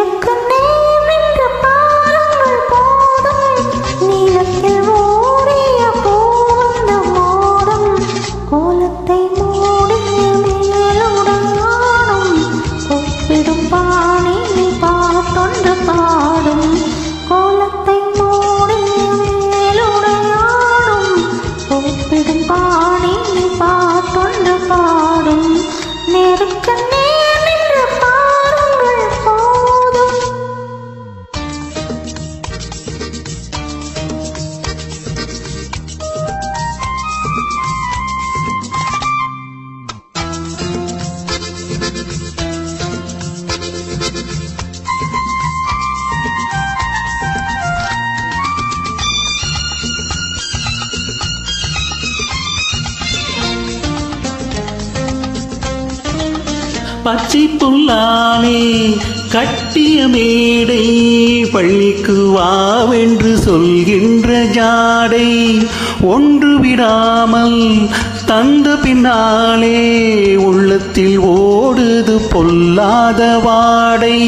நேருக்கு பச்சை புல்லாலே கட்டிய மேடை பள்ளிக்கு வாவென்று சொல்கின்ற ஜாடை ஒன்று விடாமல் தந்த பின்னாலே உள்ளத்தில் ஓடுது பொல்லாத வாடை.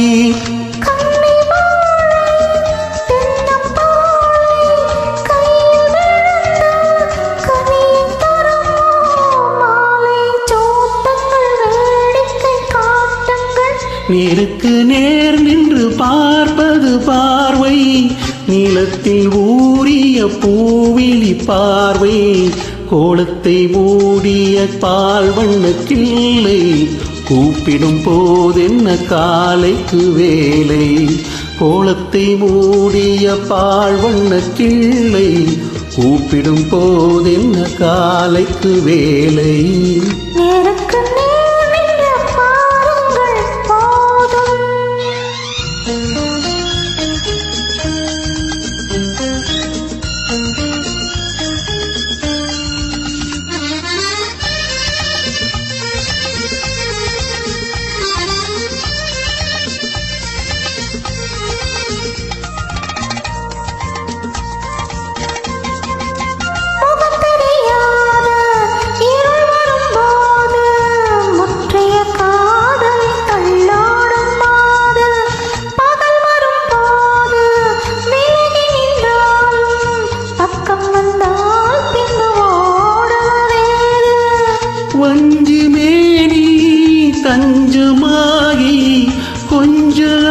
நேருக்கு நேர் நின்று பார்ப்பது பார்வை. நீளத்தில் ஊறிய பூவிழி பார்வை. கோலத்தை மூடிய பால்வண்ண கிள்ளை கூப்பிடும் போதென்ன காலைக்கு வேலை. கோலத்தை மூடிய பால்வண்ண கிள்ளை கூப்பிடும் போதென்ன காலைக்கு வேலை. நேருக்கு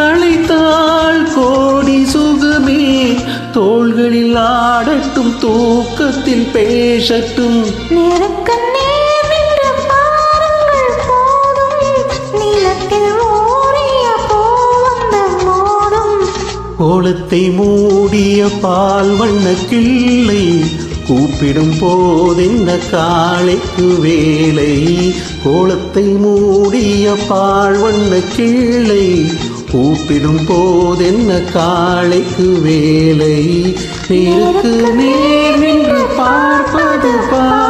அழைத்தாள் கோடி சுகமே. தோள்களில் ஆடட்டும் தூக்கத்தில் பேசட்டும். கோலத்தை மூடிய பால் வண்ண கிள்ளை கூப்பிடும் போதென்ன காளைக்கு வேலை. கோலத்தை மூடிய பால் வண்ண கிள்ளை கூப்பிடும் போதென்ன காளைக்கு வேலை? நேருக்கு நேர் நின்று பார்ப்பது பார்வை